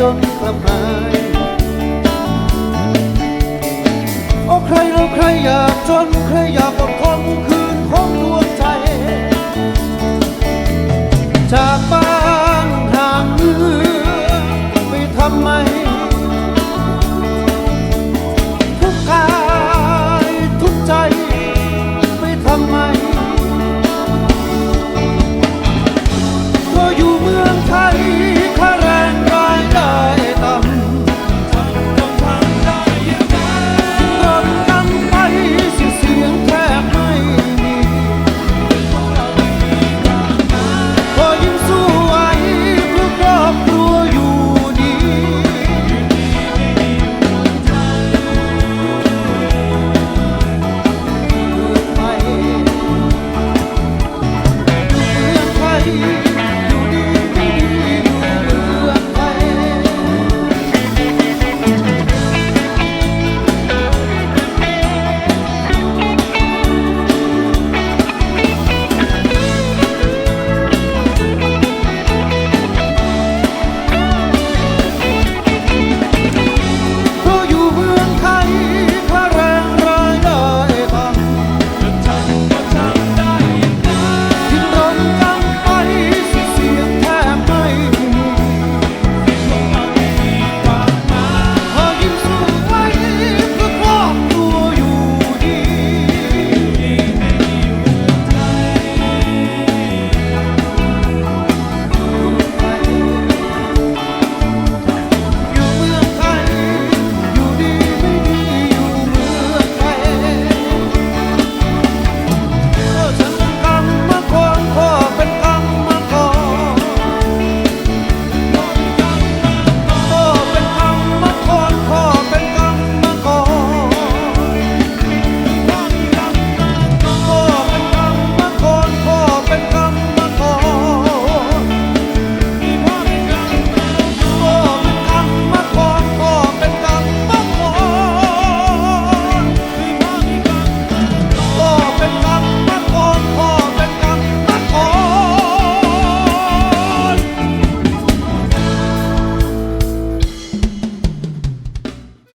จนกลับหายโอ้ใครเราใครอยากจนใครอยากอดทนคืนของดวงใจ จากบ้านทางเมืองไปทำไม